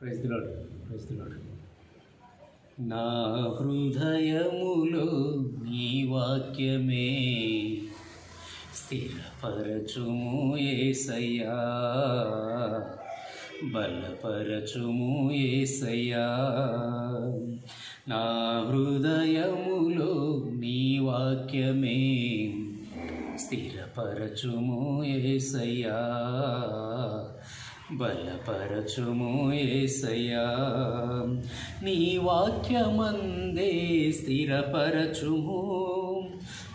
ప్రైజ్లాడు ప్రైజ్లాడు నా హృదయములో నీ వాక్యమే స్థిరపరచుము ఏసయ్యా. బలపరచుము ఏసయ్యా. నా హృదయములో నీ వాక్యమే స్థిరపరచుము ఏసయ్యా. బలపరచుము ఏసయ్యా. నీ వాక్యమందే స్థిరపరచుము.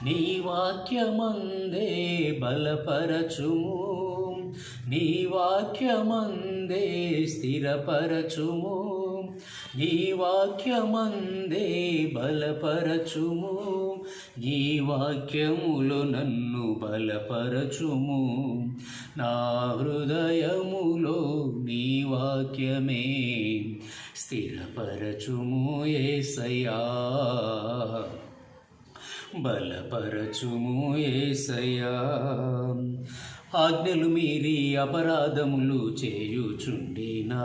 నీ వాక్యమందే బలపరచుము. నీ వాక్యమందే స్థిరపరచుము. ఈ వాక్యమందే బలపరచుము. ఈ వాక్యములు నన్ను బలపరచుము. నా హృదయములో నీ వాక్యమే స్థిరపరచుము ఏసయా బలపరచుము ఏసయా ఆజ్ఞలు మీరి అపరాధములు చేయుచుండినా.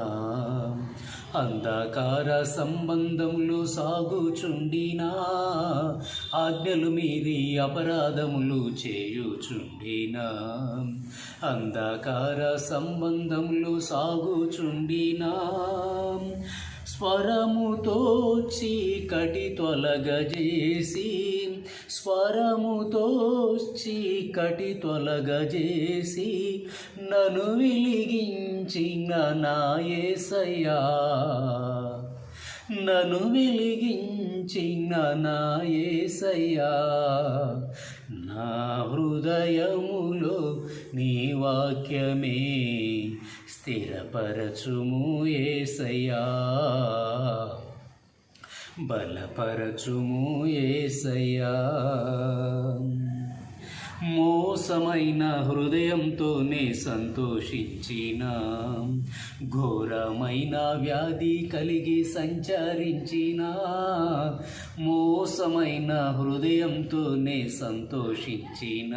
అంధకార సంబంధములు సాగుచుండినా. ఆజ్ఞలు మీరి అపరాధములు చేయుచుండినా. అంధకార సంబంధములు సాగుచుండినా. స్వరముతో చీకటి తొలగజేసి స్వరముతో చీకటి తొలగజేసి నన్ను వెలిగించిన నాయసయ్యా నన్ను వెలిగించిన నాయసయ్యా నా హృదయములో నీ వాక్యమే స్థిరపరచుము ఏసయ్యా. బలపరచుము ఏసయ్యా. మోసమైన హృదయంతోనే సంతోషించిన. ఘోరమైన వ్యాధి కలిగి సంచరించిన. మోసమైన హృదయంతోనే సంతోషించిన.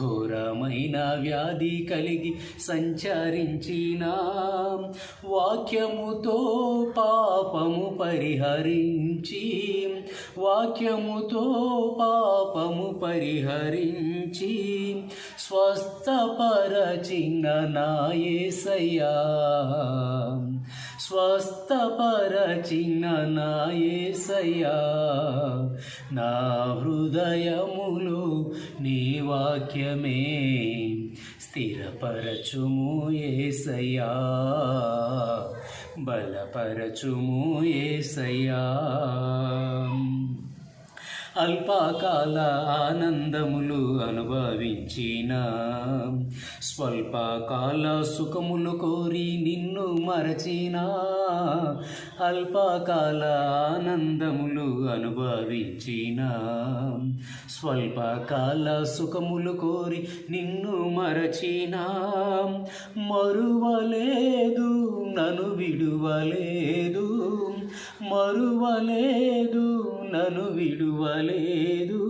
ఘోరమైన వ్యాధి కలిగి సంచరించిన. వాక్యముతో పాపము పరిహరించి. వాక్యముతో పాపము హరించి స్వస్థపరచిన నాయసయ్యా స్వస్థపరచిన నాయసయ్యా నా హృదయములు నీ వాక్యమే. స్థిరపరచుము ఏసయ్యా. బలపరచుము ఏసయ్యా. అల్పకాల ఆనందములు అనుభవించిన. స్వల్పకాల సుఖములు కోరి నిన్ను మరచిన. అల్పకాల ఆనందములు అనుభవించిన. స్వల్పకాల సుఖములు కోరి నిన్ను మరచిన. మరువలేదు నన్ను విడువలేదు. మరువలేదు నన్ను విడువలేదు.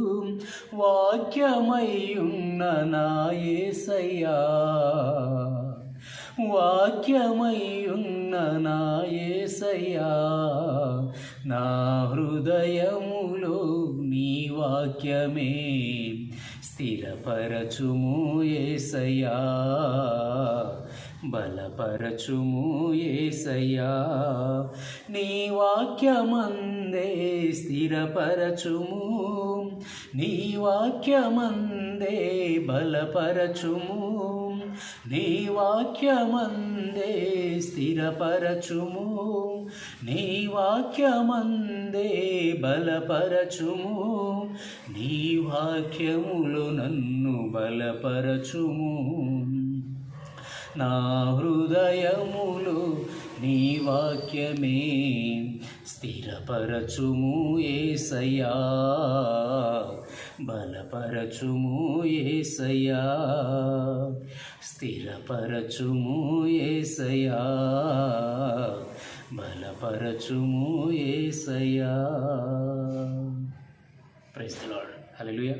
వాక్యమయ్యున్న నాయసయ్యా వాక్యమయ్యున్న నాయసయ్యా నా హృదయములో నీ వాక్యమే స్థిరపరచుము ఏసయ్యా. బలపరచుము ఏసయ్యా. నీ వాక్యమందే స్థిరపరచుము. నీ వాక్యమందే బలపరచుము. నీ వాక్యమందే స్థిరపరచుము. నీ వాక్యమందే బలపరచుము. నీ వాక్యములు నన్ను బలపరచుము. నా హృదయములు నీ వాక్యమే స్థిరపరచుము ఏసయ్యా. బలపరచుము ఏసయ్యా. స్థిరపరచుము ఏసయ్యా. బలపరచుము ఏసయ్యా. Price lord. హల్లెలూయా.